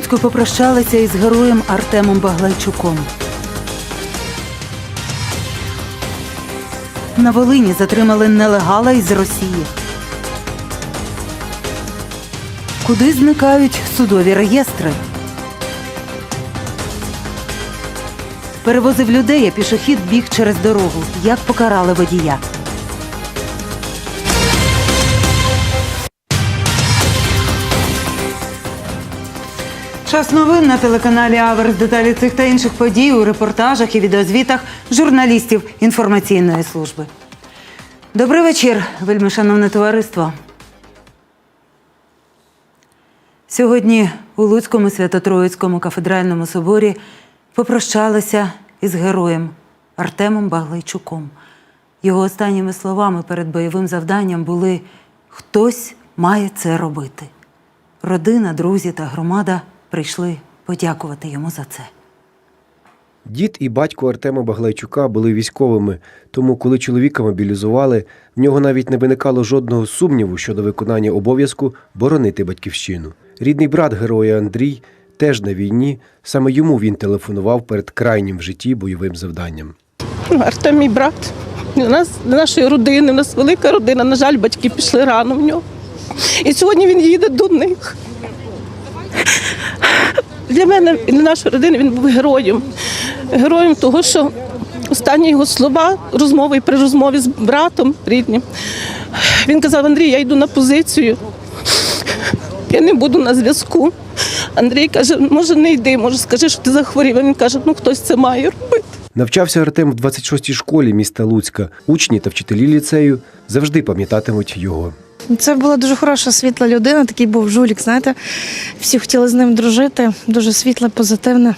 Луцьку попрощалися із героєм Артемом Баглайчуком. На Волині затримали нелегала із Росії. Куди зникають судові реєстри? Перевозив людей, а пішохід біг через дорогу. Як покарали водія? Час новин на телеканалі Аверс. Деталі цих та інших подій у репортажах і відеозвітах журналістів інформаційної служби. Добрий вечір, вельми шановне товариство. Сьогодні у Луцькому Свято-Троїцькому кафедральному соборі попрощалися із героєм Артемом Баглайчуком. Його останніми словами перед бойовим завданням були Хтось має це робити. Родина, друзі та громада прийшли подякувати йому за це. Дід і батько Артема Баглайчука були військовими, тому, коли чоловіка мобілізували, в нього навіть не виникало жодного сумніву щодо виконання обов'язку боронити батьківщину. Рідний брат героя Андрій теж на війні. Саме йому він телефонував перед крайнім в житті бойовим завданням. Артем мій брат. Для нас, для нашої родини, у нас велика родина. На жаль, батьки пішли рано в нього. І сьогодні він їде до них. Для мене і для нашої родини він був героєм. Героєм того, що останні його слова, розмови і при розмові з братом рідним. Він казав: Андрій, я йду на позицію. Я не буду на зв'язку. Андрій каже, може не йди, може скажи, що ти захворів. Він каже, ну хтось це має робити. Навчався Артем в 26-й школі міста Луцька. Учні та вчителі ліцею завжди пам'ятатимуть його. Це була дуже хороша світла людина, такий був жулік, знаєте. Всі хотіли з ним дружити, дуже світле, позитивне.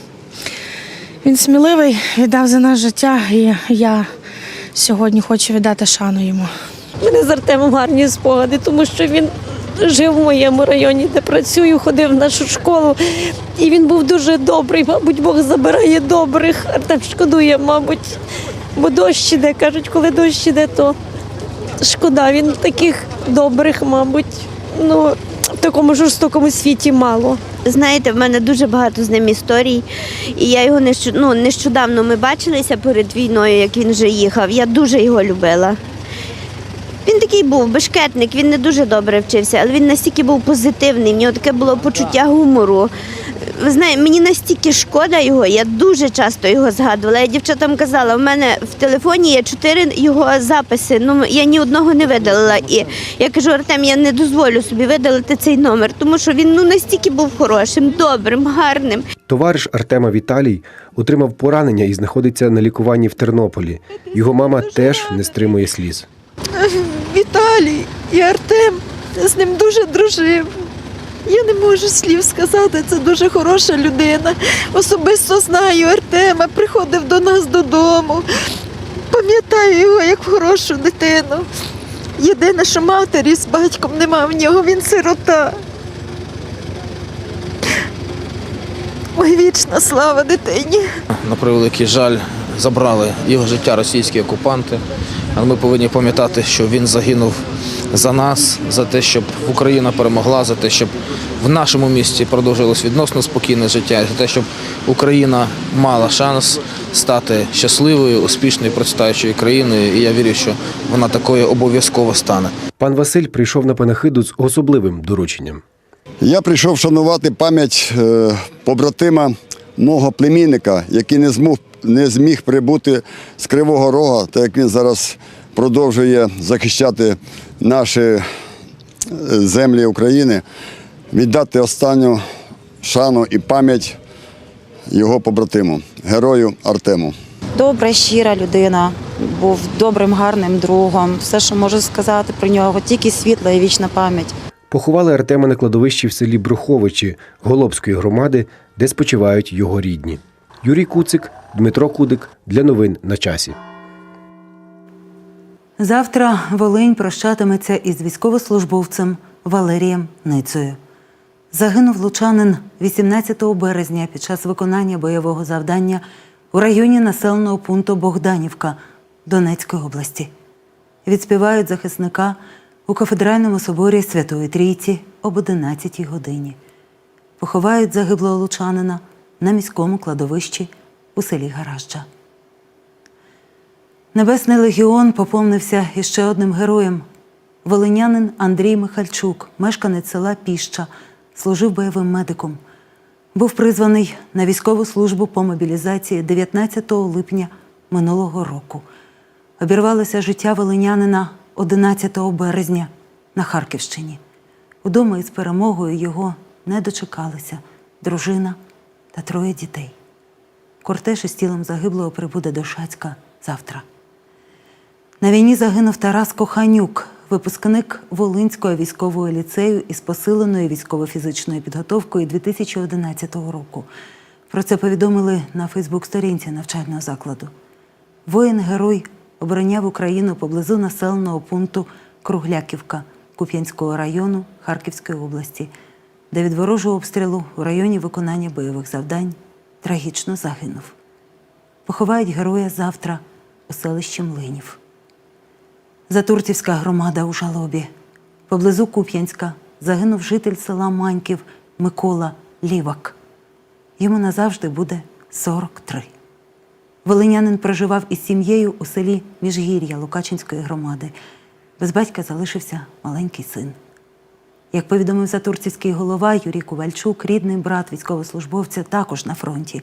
Він сміливий, віддав за нас життя, і я сьогодні хочу віддати шану йому. Мене з Артемом гарні спогади, тому що він жив в моєму районі, де працюю, ходив в нашу школу. І він був дуже добрий. Мабуть, Бог забирає добрих. Артем шкодує, мабуть, бо дощ іде. Кажуть, коли дощ іде, то шкода. Він таких добрих, мабуть, ну, в такому жорстокому світі мало. Знаєте, в мене дуже багато з ним історій, і я його нещ... ну, нещодавно ми бачилися перед війною, як він вже їхав. Я дуже його любила. Він такий був бешкетник, він не дуже добре вчився, але він настільки був позитивний, в нього таке було почуття гумору. Ви знаєте, мені настільки шкода його, я дуже часто його згадувала. Я дівчатам казала, в мене в телефоні є чотири його записи. Ну я ні одного не видалила. І я кажу, Артем, я не дозволю собі видалити цей номер, тому що він ну настільки був хорошим, добрим, гарним. Товариш Артема Віталій отримав поранення і знаходиться на лікуванні в Тернополі. Його мама теж не стримує сліз. Віталій і Артем з ним дуже дружив. Я не можу слів сказати, це дуже хороша людина. Особисто знаю Артема, приходив до нас додому. Пам'ятаю його як хорошу дитину. Єдине, що матері з батьком нема в нього, він сирота. Ой, вічна слава дитині. на превеликий жаль, забрали його життя російські окупанти. Але ми повинні пам'ятати, що він загинув за нас, за те, щоб Україна перемогла, за те, щоб в нашому місті продовжилось відносно спокійне життя, за те, щоб Україна мала шанс стати щасливою, успішною, процвітаючою країною. І я вірю, що вона такою обов'язково стане. Пан Василь прийшов на панахиду з особливим дорученням. Я прийшов шанувати пам'ять е, побратима мого племінника, який не змог не зміг прибути з Кривого Рога, так як він зараз продовжує захищати наші е, землі України, віддати останню шану і пам'ять його побратиму, герою Артему. Добра, щира людина, був добрим, гарним другом. Все, що можу сказати про нього, тільки світла і вічна пам'ять. Поховали Артема на кладовищі в селі Бруховичі Голобської громади, де спочивають його рідні. Юрій Куцик, Дмитро Кудик для новин на часі. Завтра Волинь прощатиметься із військовослужбовцем Валерієм Ницею. Загинув лучанин 18 березня під час виконання бойового завдання у районі населеного пункту Богданівка Донецької області. Відспівають захисника у кафедральному соборі Святої Трійці об 11 годині. Поховають загиблого лучанина на міському кладовищі у селі Гаражджа. Небесний легіон поповнився іще одним героєм. Волинянин Андрій Михальчук, мешканець села Піща, служив бойовим медиком. Був призваний на військову службу по мобілізації 19 липня минулого року. Обірвалося життя волинянина 11 березня на Харківщині. Удома із перемогою його не дочекалися дружина та троє дітей. Кортеж із тілом загиблого прибуде до Шацька завтра. На війні загинув Тарас Коханюк, випускник Волинського військового ліцею із посиленою військово-фізичною підготовкою 2011 року. Про це повідомили на Фейсбук-сторінці навчального закладу. Воїн-герой обороняв Україну поблизу населеного пункту Кругляківка Куп'янського району Харківської області, де від ворожого обстрілу у районі виконання бойових завдань трагічно загинув. Поховають героя завтра у селищі Млинів. Затурцівська громада у жалобі. Поблизу Куп'янська загинув житель села Маньків Микола Лівак. Йому назавжди буде 43. Волинянин проживав із сім'єю у селі Міжгір'я Лукачинської громади. Без батька залишився маленький син. Як повідомив затурцівський голова Юрій Ковальчук, рідний брат військовослужбовця також на фронті.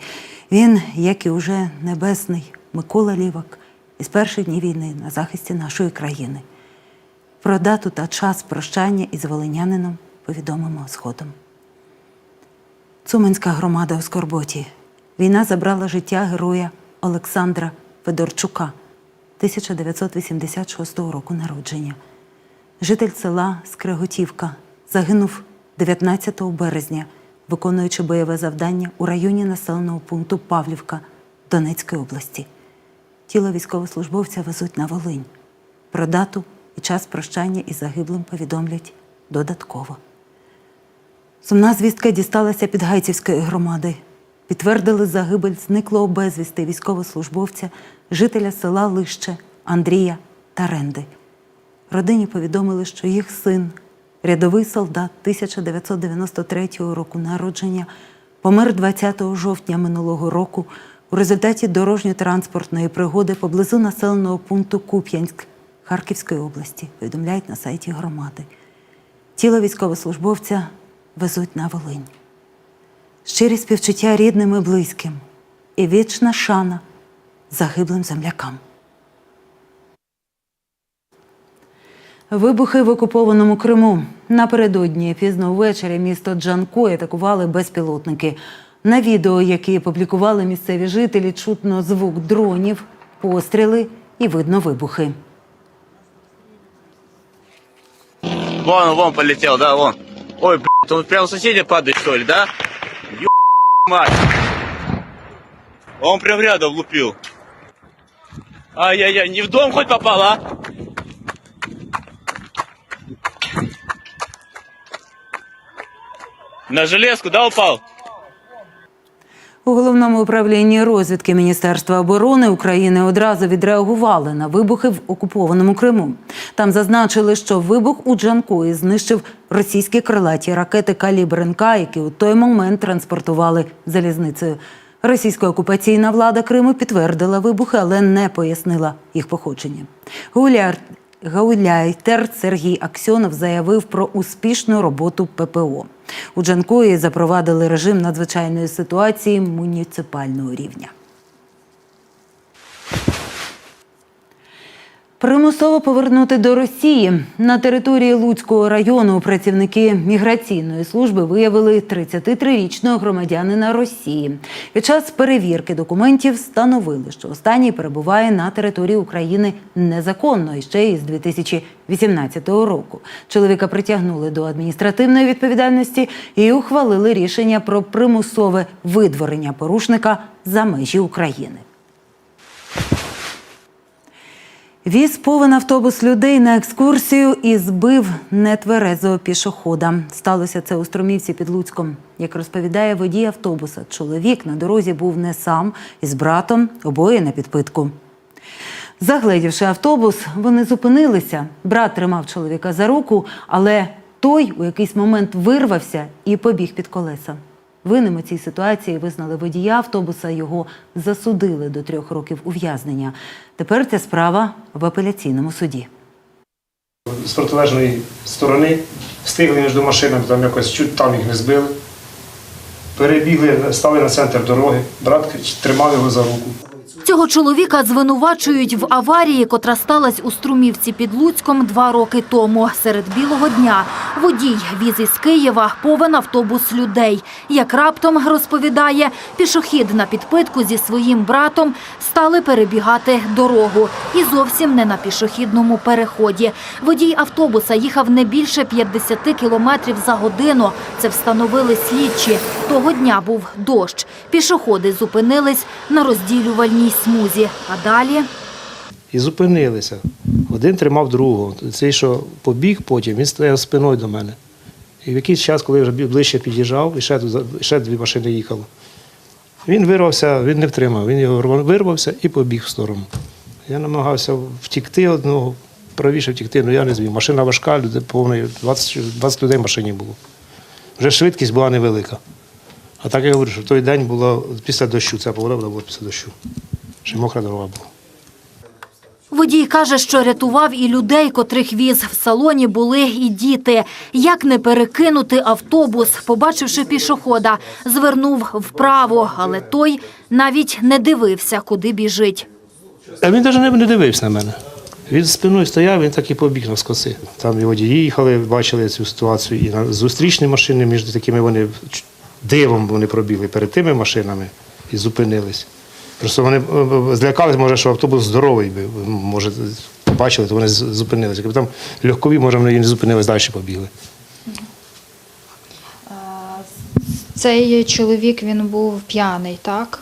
Він, як і уже небесний Микола Лівак, із перших днів війни на захисті нашої країни. Про дату та час прощання із волинянином повідомимо згодом. Цуманська громада у Скорботі. Війна забрала життя героя Олександра Федорчука 1986 року народження. Житель села Скреготівка загинув 19 березня, виконуючи бойове завдання у районі населеного пункту Павлівка Донецької області. Тіло військовослужбовця везуть на Волинь. Про дату і час прощання із загиблим повідомлять додатково. Сумна звістка дісталася Підгайцівської громади. Підтвердили загибель зниклого безвісти військовослужбовця, жителя села Лище Андрія Таренди. Родині повідомили, що їх син, рядовий солдат 1993 року народження, помер 20 жовтня минулого року у результаті дорожньо-транспортної пригоди поблизу населеного пункту Куп'янськ Харківської області, повідомляють на сайті громади. Тіло військовослужбовця везуть на Волинь. Щирі співчуття рідним і близьким і вічна шана загиблим землякам. Вибухи в окупованому Криму. Напередодні пізно ввечері місто Джанкой атакували безпілотники. На відео, які опублікували місцеві жителі, чутно звук дронів, постріли і видно вибухи. Вон, вон полетел, да, вон. Ой, блядь, он прям соседи падает, что ли, да? Ё мать. Он прям рядом лупил. Ай-яй-яй, не в дом хоть попал, а? На железку, да, упал? У головному управлінні розвідки Міністерства оборони України одразу відреагували на вибухи в окупованому Криму. Там зазначили, що вибух у Джанкої знищив російські крилаті ракети калібр НК, які у той момент транспортували залізницею. Російська окупаційна влада Криму підтвердила вибухи, але не пояснила їх походження. Гуляр Гауляйтер Сергій Аксьонов заявив про успішну роботу ППО. У Джанкої запровадили режим надзвичайної ситуації муніципального рівня. Примусово повернути до Росії на території Луцького району працівники міграційної служби виявили 33-річного громадянина Росії. Під час перевірки документів встановили, що останній перебуває на території України незаконно і ще із 2018 року. Чоловіка притягнули до адміністративної відповідальності і ухвалили рішення про примусове видворення порушника за межі України. Віз повен автобус людей на екскурсію і збив нетверезого пішохода. Сталося це у Струмівці під Луцьком. Як розповідає водій автобуса, чоловік на дорозі був не сам із братом, обоє на підпитку. Загледівши автобус, вони зупинилися. Брат тримав чоловіка за руку, але той у якийсь момент вирвався і побіг під колеса. Винним у цій ситуації визнали водія автобуса. Його засудили до трьох років ув'язнення. Тепер ця справа в апеляційному суді. з протилежної сторони, встигли між машинами, там якось чуть там їх не збили. Перебігли, стали на центр дороги, брат тримав його за руку. Цього чоловіка звинувачують в аварії, котра сталася у Струмівці під Луцьком два роки тому. Серед білого дня водій віз із Києва повен автобус людей. Як раптом розповідає, пішохід на підпитку зі своїм братом стали перебігати дорогу. І зовсім не на пішохідному переході. Водій автобуса їхав не більше 50 кілометрів за годину. Це встановили слідчі. Того дня був дощ. Пішоходи зупинились на розділювальній смузі. А далі І зупинилися. Один тримав другого. Цей, що побіг потім, він стояв спиною до мене. І в якийсь час, коли я вже ближче під'їжджав, і ще, ще дві машини їхали. Він вирвався, він не втримав. Він його вирвався і побіг в сторону. Я намагався втікти одного, правіше втікти, але я не зміг. Машина важка, люди повний, 20, 20 людей в машині було. Вже швидкість була невелика. А так я говорю, що в той день було після дощу, ця погода була після дощу. Ще мокра дорога була. Водій каже, що рятував і людей, котрих віз. В салоні були і діти. Як не перекинути автобус, побачивши пішохода, звернув вправо, але той навіть не дивився, куди біжить. А він навіть не, дивився на мене. Він спиною стояв, він так і побіг навскоси. Там і водії їхали, бачили цю ситуацію, і на зустрічні машини між такими вони дивом вони пробігли перед тими машинами і зупинились. Просто вони е, е, злякались, може, що автобус здоровий, би, може, бачили, то вони з- зупинились. Якби там легкові, може, вони не зупинились, далі побігли. Цей чоловік він був п'яний, так?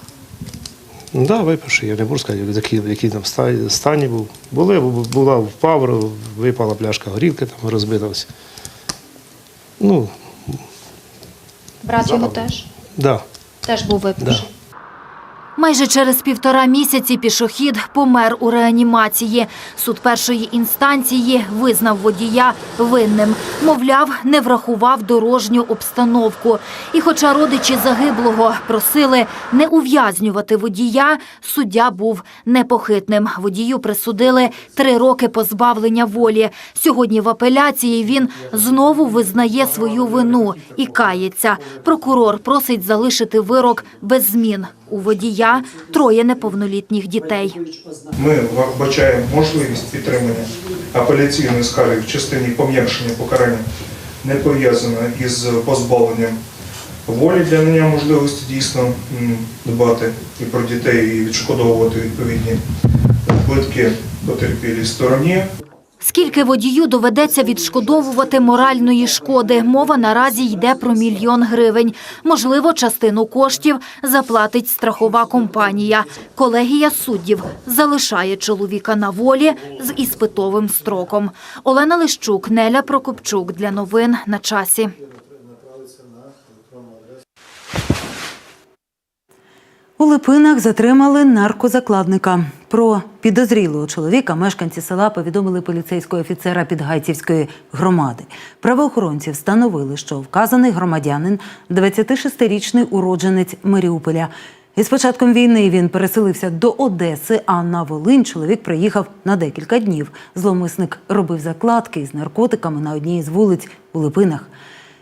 Ну так, да, випивши, я не можу сказати, в якій, в там стані був. Були, бу- була впав, випала пляшка горілки, там розбилася. Ну, Брат його теж? да, Теж був випивший. да. Майже через півтора місяці пішохід помер у реанімації. Суд першої інстанції визнав водія винним. Мовляв, не врахував дорожню обстановку. І хоча родичі загиблого просили не ув'язнювати водія, суддя був непохитним. Водію присудили три роки позбавлення волі. Сьогодні в апеляції він знову визнає свою вину і кається. Прокурор просить залишити вирок без змін. У водія троє неповнолітніх дітей. Ми вбачаємо можливість підтримання апеляційної скарги в частині пом'якшення покарання не пов'язано із позбавленням волі для надання можливості дійсно дбати і про дітей, і відшкодовувати відповідні збитки потерпілій стороні. Скільки водію доведеться відшкодовувати моральної шкоди? Мова наразі йде про мільйон гривень. Можливо, частину коштів заплатить страхова компанія. Колегія суддів залишає чоловіка на волі з іспитовим строком. Олена Лищук, Неля Прокопчук для новин на часі. У Липинах затримали наркозакладника. Про підозрілого чоловіка мешканці села повідомили поліцейського офіцера Підгайцівської громади. Правоохоронці встановили, що вказаний громадянин 26-річний уродженець Маріуполя. Із початком війни він переселився до Одеси, а на Волинь чоловік приїхав на декілька днів. Зловмисник робив закладки із наркотиками на одній із вулиць у Липинах.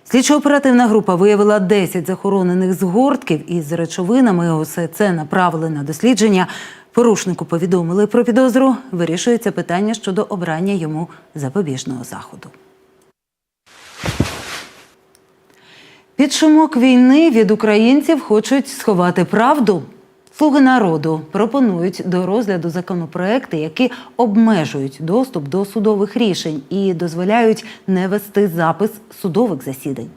Слідчо-оперативна група виявила 10 захоронених згортків із речовинами. Усе це направили на дослідження. Порушнику повідомили про підозру. Вирішується питання щодо обрання йому запобіжного заходу. Під шумок війни від українців хочуть сховати правду. Слуги народу пропонують до розгляду законопроекти, які обмежують доступ до судових рішень і дозволяють не вести запис судових засідань.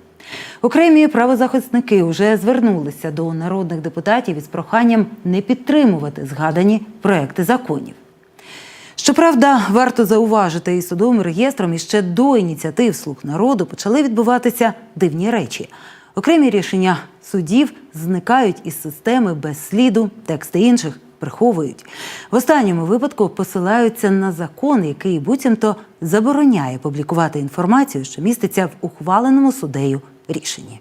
Окремі правозахисники вже звернулися до народних депутатів із проханням не підтримувати згадані проекти законів. Щоправда, варто зауважити, і судовим реєстром іще до ініціатив слуг народу почали відбуватися дивні речі. Окремі рішення судів зникають із системи без сліду, тексти інших приховують. В останньому випадку посилаються на закон, який буцімто забороняє публікувати інформацію, що міститься в ухваленому судею рішенні.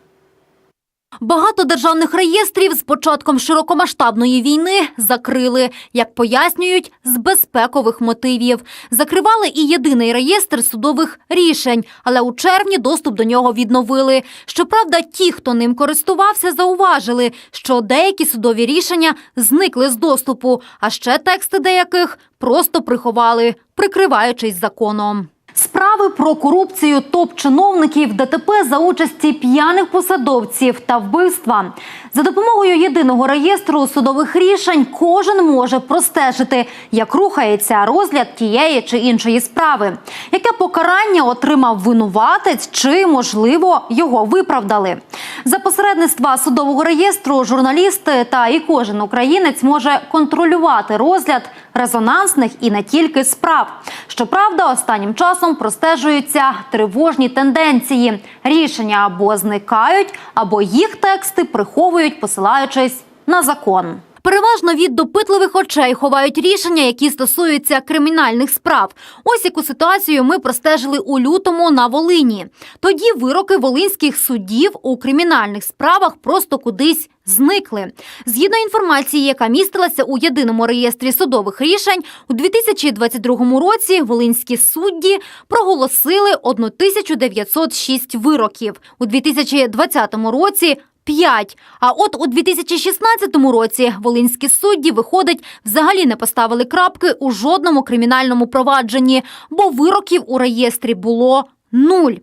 Багато державних реєстрів з початком широкомасштабної війни закрили, як пояснюють, з безпекових мотивів. Закривали і єдиний реєстр судових рішень, але у червні доступ до нього відновили. Щоправда, ті, хто ним користувався, зауважили, що деякі судові рішення зникли з доступу, а ще тексти деяких просто приховали, прикриваючись законом. Справи про корупцію топ-чиновників ДТП за участі п'яних посадовців та вбивства. За допомогою єдиного реєстру судових рішень кожен може простежити, як рухається розгляд тієї чи іншої справи, яке покарання отримав винуватець, чи можливо його виправдали. За посередництва судового реєстру журналісти та і кожен українець може контролювати розгляд резонансних і не тільки справ. Щоправда, останнім часом простежуються тривожні тенденції. Рішення або зникають, або їх тексти приховують, посилаючись на закон. Переважно від допитливих очей ховають рішення, які стосуються кримінальних справ. Ось яку ситуацію ми простежили у лютому на Волині. Тоді вироки волинських судів у кримінальних справах просто кудись зникли. Згідно інформації, яка містилася у єдиному реєстрі судових рішень, у 2022 році волинські судді проголосили 1906 вироків. У 2020 році 5. А от у 2016 році волинські судді, виходить, взагалі не поставили крапки у жодному кримінальному провадженні, бо вироків у реєстрі було нуль.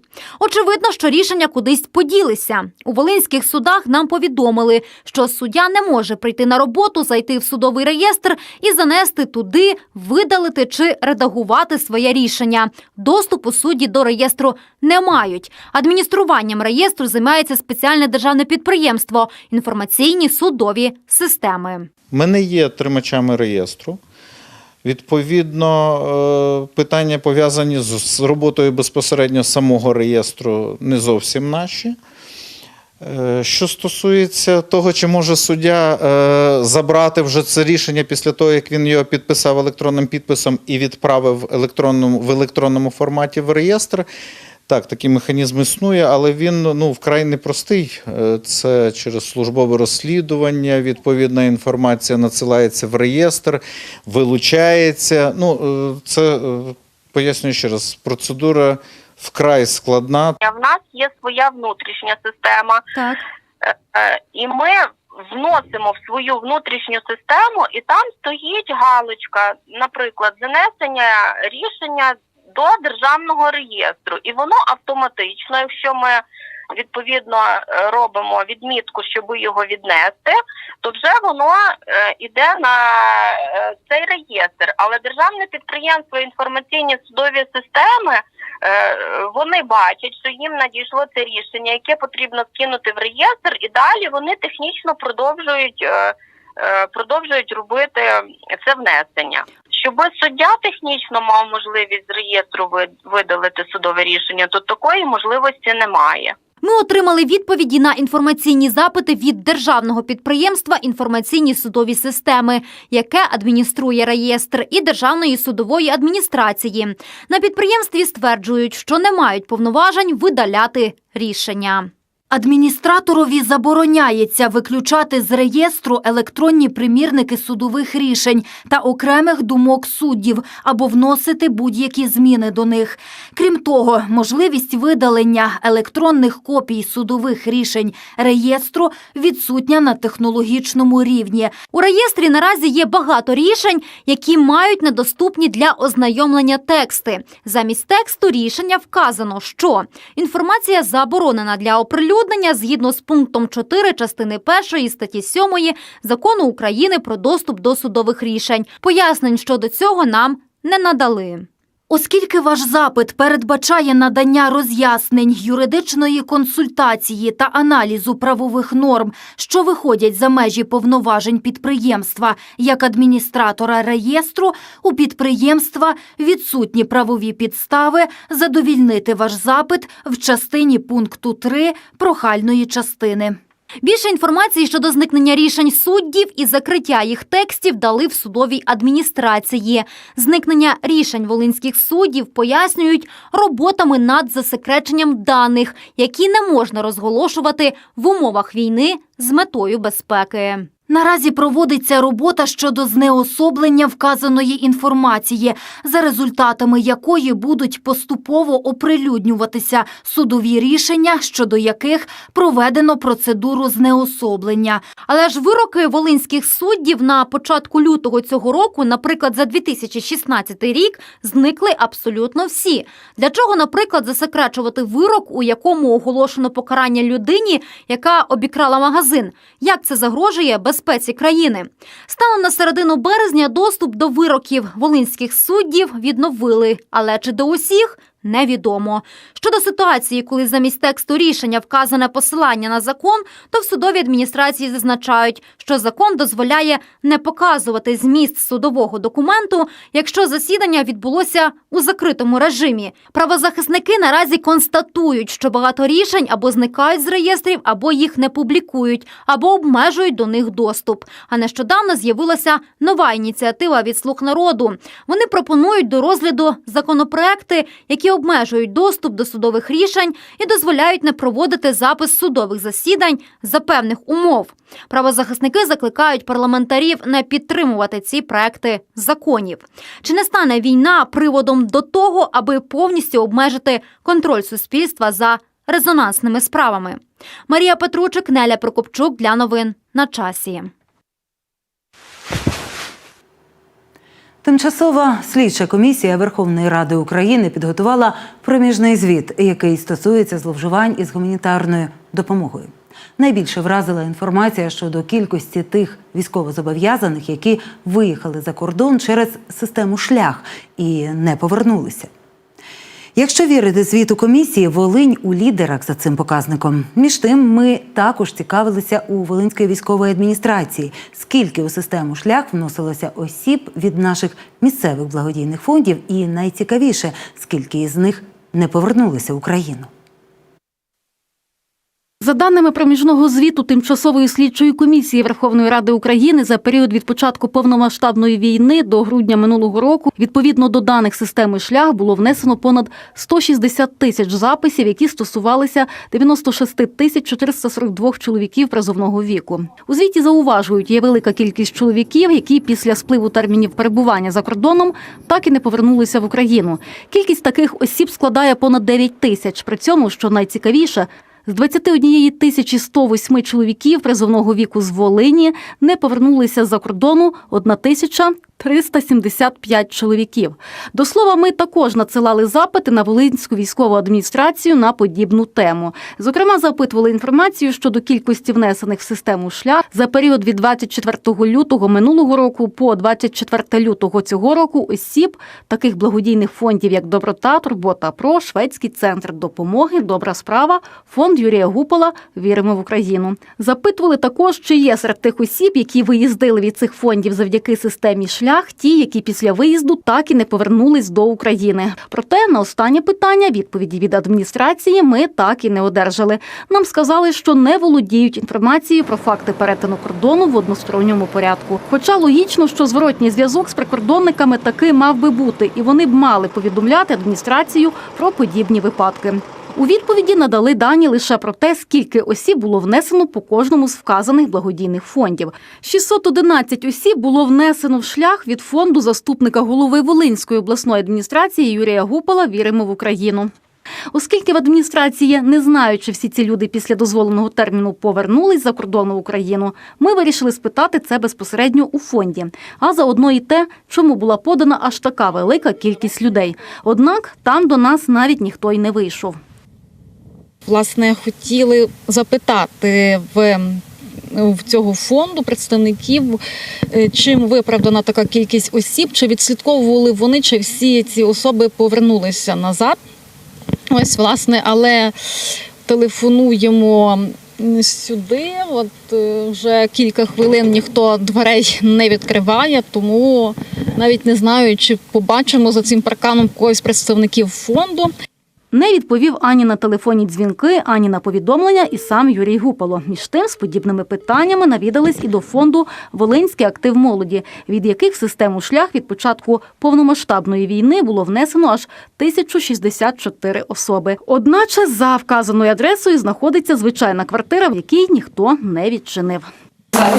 Очевидно, що рішення кудись поділися. У волинських судах нам повідомили, що суддя не може прийти на роботу, зайти в судовий реєстр і занести туди, видалити чи редагувати своє рішення. Доступу судді до реєстру не мають. Адмініструванням реєстру займається спеціальне державне підприємство інформаційні судові системи. Ми не є тримачами реєстру. Відповідно, е, питання пов'язані з роботою безпосередньо самого реєстру не зовсім наші. Е, Що стосується того, чи може суддя е, забрати вже це рішення після того, як він його підписав електронним підписом і відправив в електронному форматі в реєстр. Так, такий механізм існує, але він ну, вкрай непростий. Е, Це через службове розслідування, відповідна інформація надсилається в реєстр, вилучається. Ну, е, це, е, пояснюю ще раз, процедура вкрай складна. В нас є своя внутрішня система, Так. і ми вносимо в свою внутрішню систему, і там стоїть галочка, наприклад, занесення рішення до державного реєстру, і воно автоматично, якщо ми відповідно е, робимо відмітку, щоб його віднести, то вже воно е, іде на е, цей реєстр. Але державне підприємство інформаційні судові системи. е, Вони бачать, що їм надійшло це рішення, яке потрібно скинути в реєстр, і далі вони технічно продовжують е, е, продовжують робити це внесення. Щоб суддя технічно мав можливість з реєстру видалити судове рішення, то такої можливості немає. Ми отримали відповіді на інформаційні запити від державного підприємства інформаційні судові системи, яке адмініструє реєстр, і державної судової адміністрації. На підприємстві стверджують, що не мають повноважень видаляти рішення. Адміністраторові забороняється виключати з реєстру електронні примірники судових рішень та окремих думок суддів або вносити будь-які зміни до них. Крім того, можливість видалення електронних копій судових рішень реєстру відсутня на технологічному рівні. У реєстрі наразі є багато рішень, які мають недоступні для ознайомлення тексти. Замість тексту рішення вказано, що інформація заборонена для оприлюднення згідно з пунктом 4 частини 1 статті 7 Закону України про доступ до судових рішень. Пояснень щодо цього нам не надали. Оскільки ваш запит передбачає надання роз'яснень, юридичної консультації та аналізу правових норм, що виходять за межі повноважень підприємства як адміністратора реєстру, у підприємства відсутні правові підстави задовільнити ваш запит в частині пункту 3 прохальної частини. Більше інформації щодо зникнення рішень суддів і закриття їх текстів дали в судовій адміністрації. Зникнення рішень волинських суддів пояснюють роботами над засекреченням даних, які не можна розголошувати в умовах війни з метою безпеки. Наразі проводиться робота щодо знеособлення вказаної інформації, за результатами якої будуть поступово оприлюднюватися судові рішення, щодо яких проведено процедуру знеособлення. Але ж вироки волинських суддів на початку лютого цього року, наприклад, за 2016 рік, зникли абсолютно всі. Для чого, наприклад, засекречувати вирок, у якому оголошено покарання людині, яка обікрала магазин? Як це загрожує безпеці країни? Станом на середину березня доступ до вироків волинських суддів відновили, але чи до усіх? Невідомо. Щодо ситуації, коли замість тексту рішення вказане посилання на закон, то в судовій адміністрації зазначають, що закон дозволяє не показувати зміст судового документу, якщо засідання відбулося у закритому режимі. Правозахисники наразі констатують, що багато рішень або зникають з реєстрів, або їх не публікують, або обмежують до них доступ. А нещодавно з'явилася нова ініціатива від слуг народу. Вони пропонують до розгляду законопроекти, які обмежують доступ до судових рішень і дозволяють не проводити запис судових засідань за певних умов. Правозахисники закликають парламентарів не підтримувати ці проекти законів. Чи не стане війна приводом до того, аби повністю обмежити контроль суспільства за резонансними справами? Марія Петручик, Неля Прокопчук для новин на часі. Тимчасова слідча комісія Верховної Ради України підготувала проміжний звіт, який стосується зловживань із гуманітарною допомогою. Найбільше вразила інформація щодо кількості тих військовозобов'язаних, які виїхали за кордон через систему шлях і не повернулися. Якщо вірити звіту комісії, Волинь у лідерах за цим показником. Між тим, ми також цікавилися у Волинської військової адміністрації, скільки у систему шлях вносилося осіб від наших місцевих благодійних фондів, і найцікавіше, скільки із них не повернулися в Україну. За даними проміжного звіту Тимчасової слідчої комісії Верховної Ради України за період від початку повномасштабної війни до грудня минулого року, відповідно до даних системи шлях, було внесено понад 160 тисяч записів, які стосувалися 96 тисяч 442 чоловіків призовного віку. У звіті зауважують, є велика кількість чоловіків, які після спливу термінів перебування за кордоном так і не повернулися в Україну. Кількість таких осіб складає понад 9 тисяч. При цьому, що найцікавіше, з 21 тисячі 108 чоловіків призовного віку з Волині не повернулися за кордону 1 тисяча 375 чоловіків. До слова, ми також надсилали запити на Волинську військову адміністрацію на подібну тему. Зокрема, запитували інформацію щодо кількості внесених в систему шлях за період від 24 лютого минулого року по 24 лютого цього року осіб таких благодійних фондів, як Доброта, Турбота Про, Шведський центр допомоги, Добра справа, фонд Юрія Гупола Віримо в Україну. Запитували також, чи є серед тих осіб, які виїздили від цих фондів завдяки системі шлях, ті, які після виїзду так і не повернулись до України. Проте на останнє питання відповіді від адміністрації ми так і не одержали. Нам сказали, що не володіють інформацією про факти перетину кордону в односторонньому порядку. Хоча логічно, що зворотній зв'язок з прикордонниками таки мав би бути, і вони б мали повідомляти адміністрацію про подібні випадки. У відповіді надали дані лише про те, скільки осіб було внесено по кожному з вказаних благодійних фондів. 611 осіб було внесено в шлях від фонду заступника голови Волинської обласної адміністрації Юрія Гупала Віримо в Україну. Оскільки в адміністрації не знають, чи всі ці люди після дозволеного терміну повернулись за кордон в Україну, ми вирішили спитати це безпосередньо у фонді. А заодно і те, чому була подана аж така велика кількість людей. Однак там до нас навіть ніхто й не вийшов. Власне, хотіли запитати в, в цього фонду представників, е, чим виправдана така кількість осіб, чи відслідковували вони, чи всі ці особи повернулися назад. Ось, власне, але телефонуємо сюди. От е, вже кілька хвилин ніхто дверей не відкриває, тому навіть не знаю, чи побачимо за цим парканом когось представників фонду. Не відповів ані на телефонні дзвінки, ані на повідомлення і сам Юрій Гупало. Між тим, з подібними питаннями навідались і до фонду Волинський актив молоді, від яких в систему шлях від початку повномасштабної війни було внесено аж 1064 особи. Одначе за вказаною адресою знаходиться звичайна квартира, в якій ніхто не відчинив.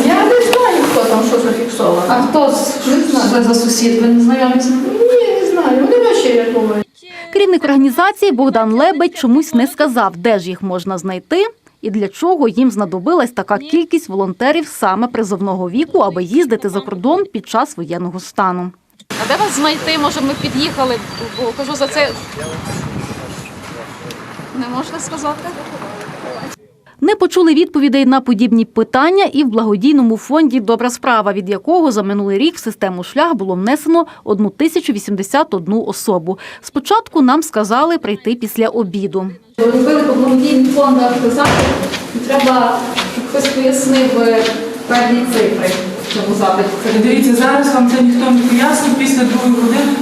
Я не знаю, хто там що зафіксовано. А хто ви за сусід? Ви не знайомі? Ні, не знаю. Вони ваші як говорять. Керівник організації Богдан Лебедь чомусь не сказав, де ж їх можна знайти. І для чого їм знадобилась така кількість волонтерів саме призовного віку, аби їздити за кордон під час воєнного стану. А де вас знайти? Може, ми під'їхали, кажу за це. Не можна сказати? Не почули відповідей на подібні питання і в благодійному фонді Добра справа, від якого за минулий рік в систему шлях було внесено 1081 особу. Спочатку нам сказали прийти після обіду. Робили по благодійним фондам запит, треба, хтось пояснив е, певні цифри в цьому запиті. Дивіться, зараз вам це ніхто не пояснить, після другої години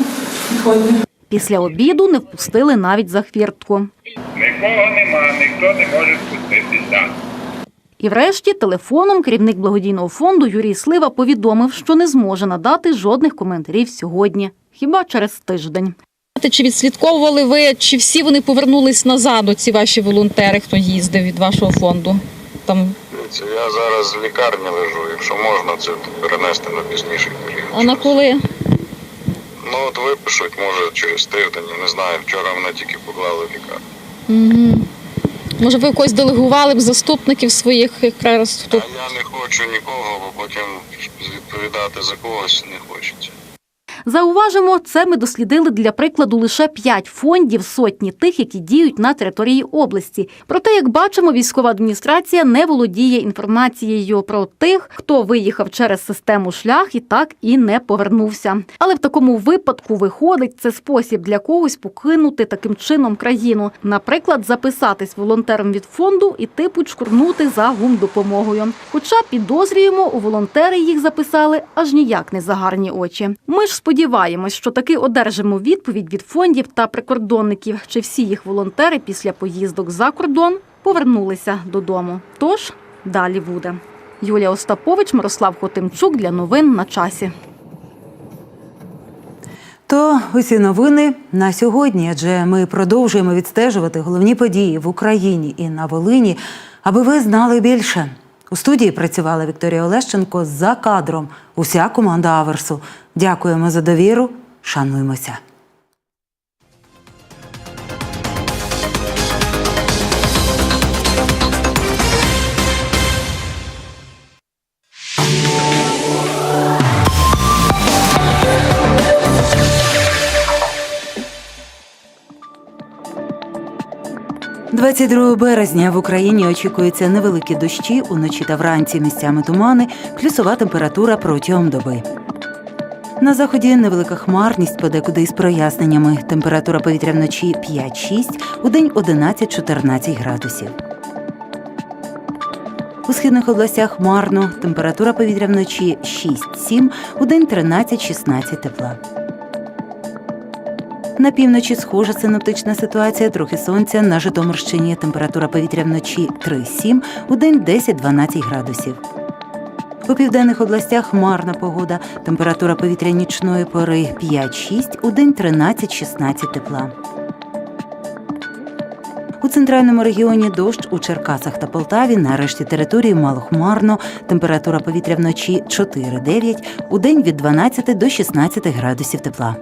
підходьте. Після обіду не впустили навіть за хвіртку. Нікого нема, ніхто не може спуститися. І врешті телефоном керівник благодійного фонду Юрій Слива повідомив, що не зможе надати жодних коментарів сьогодні, хіба через тиждень. Чи відслідковували ви, чи всі вони повернулись назад, ці ваші волонтери, хто їздив від вашого фонду? Там Це я зараз в лікарні лежу, якщо можна це перенести на пізніший період. а на коли? Ну от випишуть, може через тиждень, не знаю. Вчора мене тільки поклали в лікарню. Угу. Може, ви когось делегували б заступників своїх якраз тут? А я не хочу нікого, бо потім відповідати за когось не хочеться. Зауважимо, це ми дослідили для прикладу лише п'ять фондів сотні тих, які діють на території області. Проте, як бачимо, військова адміністрація не володіє інформацією про тих, хто виїхав через систему шлях і так і не повернувся. Але в такому випадку виходить це спосіб для когось покинути таким чином країну. Наприклад, записатись волонтером від фонду і типу чкурнути за гумдопомогою. Хоча підозрюємо, у волонтери їх записали аж ніяк не за гарні очі. Ми ж сподіваємось, що таки одержимо відповідь від фондів та прикордонників, чи всі їх волонтери після поїздок за кордон повернулися додому. Тож далі буде. Юлія Остапович, Мирослав Хотимчук для новин на часі. То усі новини на сьогодні, адже ми продовжуємо відстежувати головні події в Україні і на Волині, аби ви знали більше. У студії працювала Вікторія Олещенко за кадром. Уся команда Аверсу. Дякуємо за довіру. Шануємося. – 22 березня в Україні очікуються невеликі дощі уночі та вранці місцями тумани, плюсова температура протягом доби. На заході невелика хмарність подекуди із проясненнями. Температура повітря вночі 5-6, у день 11-14 градусів. У східних областях хмарно. Температура повітря вночі 6-7, у день 13-16 тепла. На півночі схожа синоптична ситуація, трохи сонця. На Житомирщині температура повітря вночі 3-7, у день 10-12 градусів. У південних областях хмарна погода. Температура повітря нічної пори 5-6, у день 13-16 тепла. У центральному регіоні дощ у Черкасах та Полтаві, на решті території малохмарно. Температура повітря вночі 4-9, у день від 12 до 16 градусів тепла.